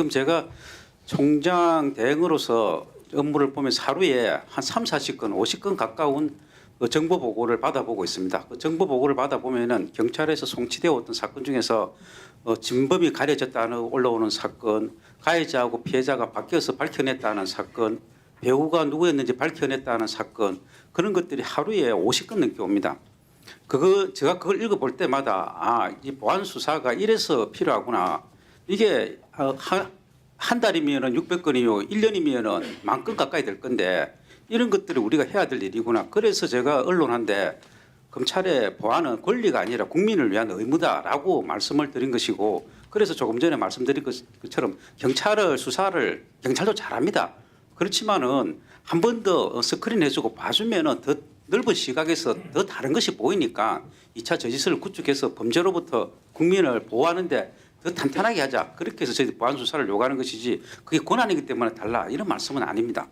지금 제가 총장 대행으로서 업무를 보면 하루에 한 3, 40건, 50건 가까운 그 정보 보고를 받아보고 있습니다. 그 정보 보고를 받아보면은 경찰에서 송치되어 왔던 사건 중에서 어, 진범이 가려졌다는 올라오는 사건, 가해자하고 피해자가 바뀌어서 밝혀냈다는 사건, 배우가 누구였는지 밝혀냈다는 사건 그런 것들이 하루에 50건 넘게 옵니다. 그거 제가 그걸 읽어볼 때마다 아, 이 보안 수사가 이래서 필요하구나. 이게 어, 한, 한 달이면은 600건이요, 1년이면은 만 건 가까이 될 건데 이런 것들을 우리가 해야 될 일이구나. 그래서 제가 언론한테 검찰의 보안은 권리가 아니라 국민을 위한 의무다라고 말씀을 드린 것이고 그래서 조금 전에 말씀드린 것- 것처럼 경찰을 수사를 경찰도 잘합니다. 그렇지만은 한 번 더 스크린 해주고 봐주면은 더 넓은 시각에서 더 다른 것이 보이니까 2차 저지서를 구축해서 범죄로부터 국민을 보호하는데 더 탄탄하게 하자. 그렇게 해서 저희 보안 수사를 요구하는 것이지 그게 권한이기 때문에 달라 이런 말씀은 아닙니다.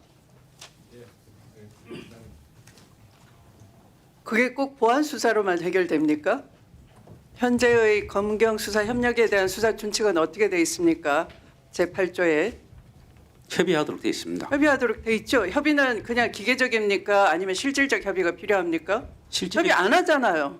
그게 꼭 보안 수사로만 해결됩니까? 현재의 검경 수사 협력에 대한 수사 준칙은 어떻게 돼 있습니까? 제 8조에 협의하도록 되어 있습니다. 협의하도록 돼 있죠. 협의는 그냥 기계적입니까? 아니면 실질적 협의가 필요합니까? 실제 협의 안 하잖아요.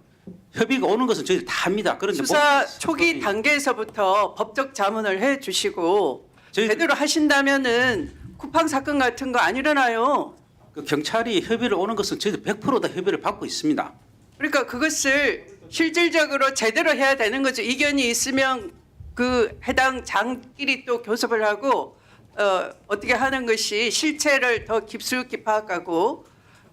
협의가 오는 것은 저희 다 합니다. 그런데 수사 뭐- 초기 단계에서부터 법적 자문을 해 주시고 저희 제대로 하신다면은 쿠팡 사건 같은 거 안 일어나요. 그 경찰이 협의를 오는 것은 저희도 100%다 협의를 받고 있습니다. 그러니까 그것을 실질적으로 제대로 해야 되는 거죠. 이견이 있으면 그 해당 장끼리 또 교섭을 하고 어, 어떻게 하는 것이 실체를 더 깊숙이 파악하고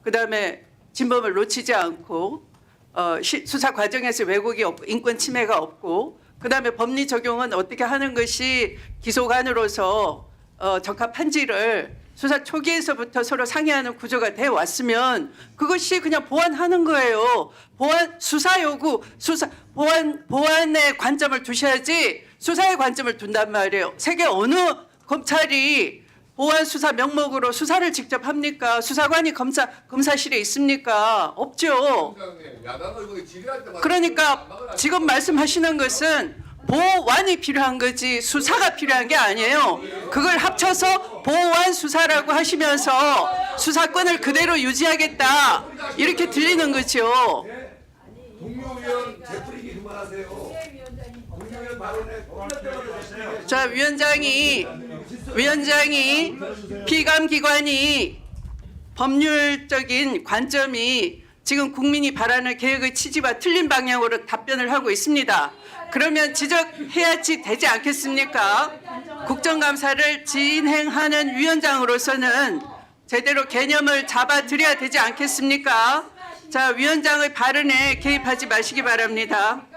그다음에 진범을 놓치지 않고 어, 시- 수사 과정에서 왜곡이 없고 인권 침해가 없고 그다음에 법리 적용은 어떻게 하는 것이 기소관으로서 어, 적합한지를 수사 초기에서부터 서로 상의하는 구조가 돼 왔으면 그것이 그냥 보완하는 거예요. 보완 수사 요구 수사 보완 보완의 관점을 두셔야지 수사의 관점을 둔단 말이에요. 세계 어느 검찰이 보안 수사 명목으로 수사를 직접 합니까? 수사관이 검사 검사실에 있습니까? 없죠. 그러니까 지금 말씀하시는 것은 보완이 필요한 거지 수사가 필요한 게 아니에요. 그걸 합쳐서 보완 수사라고 하시면서 수사권을 그대로 유지하겠다 이렇게 들리는 거죠. 동료위원 되풀이기 그만하세요. 동료위원 발언에 돌아가세요. 자 위원장이 위원장이 피감 기관이 법률적인 관점이 지금 국민이 바라는 개혁의 취지와 틀린 방향으로 답변을 하고 있습니다. 그러면 지적해야지 되지 않겠습니까? 국정감사를 진행하는 위원장으로서는 제대로 개념을 잡아드려야 되지 않겠습니까? 자, 위원장의 발언에 개입하지 마시기 바랍니다.